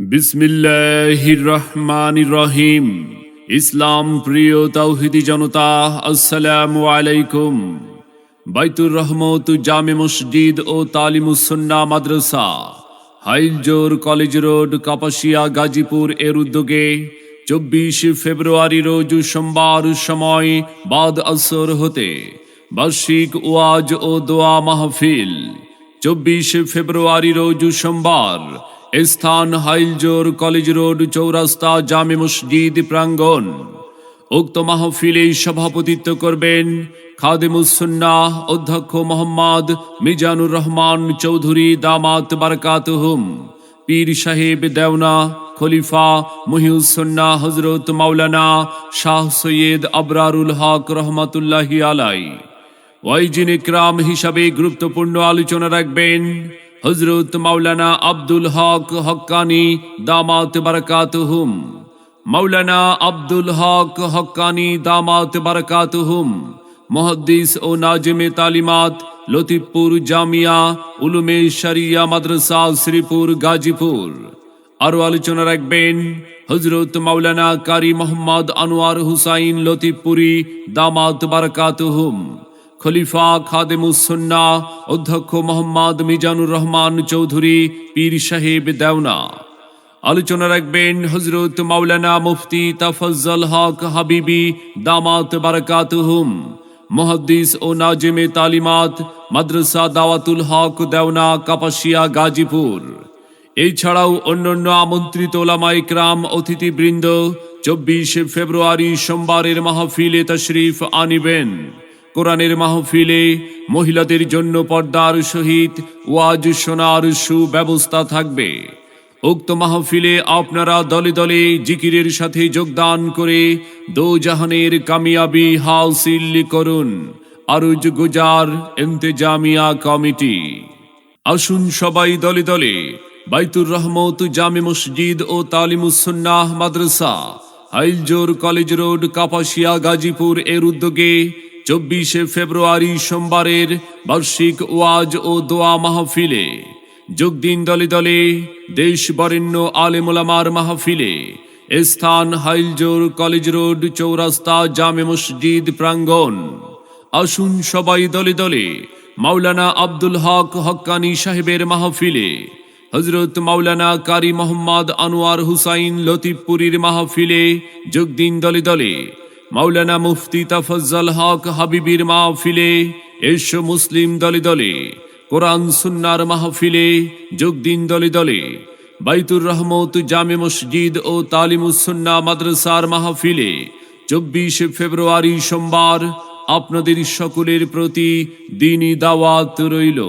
বিসমিল্লাহির রহমানির রহিম ইসলাম প্রিয় তাওহিদি জনতা, আসসালামু আলাইকুম। বাইতুর রহমত, জামে মসজিদ ও তালিমুসন্না মাদ্রাসা হাইলজোর কলেজ রোড, কাপাসিয়া, গাজীপুর এর উদ্যোগে চব্বিশ ফেব্রুয়ারি রোজ সোমবার সময় বাদ আসর হতে বার্ষিক ওয়াজ ও দোয়া মাহফিল। চব্বিশ ফেব্রুয়ারি রোজ সোমবার স্থান হাইলজোর কলেজ রোড চৌরাস্তা জামে মসজিদ প্রাঙ্গণ। উক্ত মাহফিলে সভাপতিত্ব করবেন খাদেমুসন্নাহ অধ্যক্ষ মোহাম্মদ মিজানুর রহমান চৌধুরী দামাত বারকাতহুম, পীর সাহেব দেওনা, খলিফা মহিউসন্না হজরত মাওলানা শাহ সৈয়দ আবরারুল হক রহমতুল্লাহি আলাই ওয়াইজিন ইকরাম হিসাবে গুরুত্বপূর্ণ আলোচনা রাখবেন হজরত মাওলানা আব্দুল হক হক্কানি দামাত বারকাতুহুম। মাওলানা আব্দুল হক হক্কানি দামাত বারকাতুহুম। মহদ্দিস ও নাজমে তালিমাত লতিফপুর জামিয়া উলুমে শরিয়া মাদ্রাসা শ্রীপুর গাজীপুর। আরও আলোচনা রাখবেন হজরত মাওলানা কারি মোহাম্মদ আনোয়ার হুসাইন লতিফপুরি দামাত বারকাতুহুম। খলিফা খাদেমুসন্না অধ্যক্ষ মোহাম্মদ মিজানুর রহমান চৌধুরী, পীর সাহেব দেওনা। আলোচনা রাখবেন হজরত মাওলানা মুফতি তাফজ্জল হক হাবিবি দামাত বারকাতুহুম, মহদ্দিস ও নাজেমে তালিমাত, মাদ্রাসা দাওয়াতুল হক দেওনা, কাপাসিয়া, গাজীপুর। এছাড়াও অন্যান্য আমন্ত্রিত ওলামা ইকরাম, অতিথিবৃন্দ, চব্বিশে ফেব্রুয়ারি সোমবারের মাহফিলে তশরিফ আনিবেন। কোরআনের মাহফিলে মহিলাদের জন্য পর্দার সহিত ওয়াজ শোনার সুব্যবস্থা থাকবে। উক্ত মাহফিলে আপনারা দলে দলে জিকিরের সাথে যোগদান করে দো জাহানের কামিয়াবি হাসিল করুন। আরুজ গুজার ইন্তেজামিয়া কমিটি। আসুন সবাই দলে দলে বাইতুর রহমত জামে মসজিদ ও তালিমুসন্নাহ মাদ্রাসা, হাইলজোর কলেজ রোড, কাপাসিয়া, গাজীপুর এর উদ্যোগে চব্বিশে ফেব্রুয়ারি সোমবারের বার্ষিক ওয়াজ ও দোয়া মাহফিলে যোগ দিন দলে দলে দেশ বরেণ্য আলেমুলামার মাহফিলে স্থান হাইলজোর কলেজ রোড চৌরাস্তা জামে মসজিদ প্রাঙ্গণ। আসুন সবাই দলে দলে মাওলানা আব্দুল হক হক্কানি সাহেবের মাহফিলে হজরত মাওলানা কারি মোহাম্মদ আনোয়ার হুসাইন লতিফপুরীর মাহফিলে যোগ দিন দলে দলে মাওলানা মুফতি তাফজ্জল হক হাবিবির মাহফিলে, এসো মুসলিম দলে দলে, কোরআন সুন্নার মাহফিলে যোগ দিন দলে দলে, বাইতুর রহমত জামে মসজিদ ও তালিমুসন্না মাদ্রাসার মাহফিলে, চব্বিশে ফেব্রুয়ারি সোমবার আপনাদের সকলের প্রতি দিনই দাওয়াত রইল।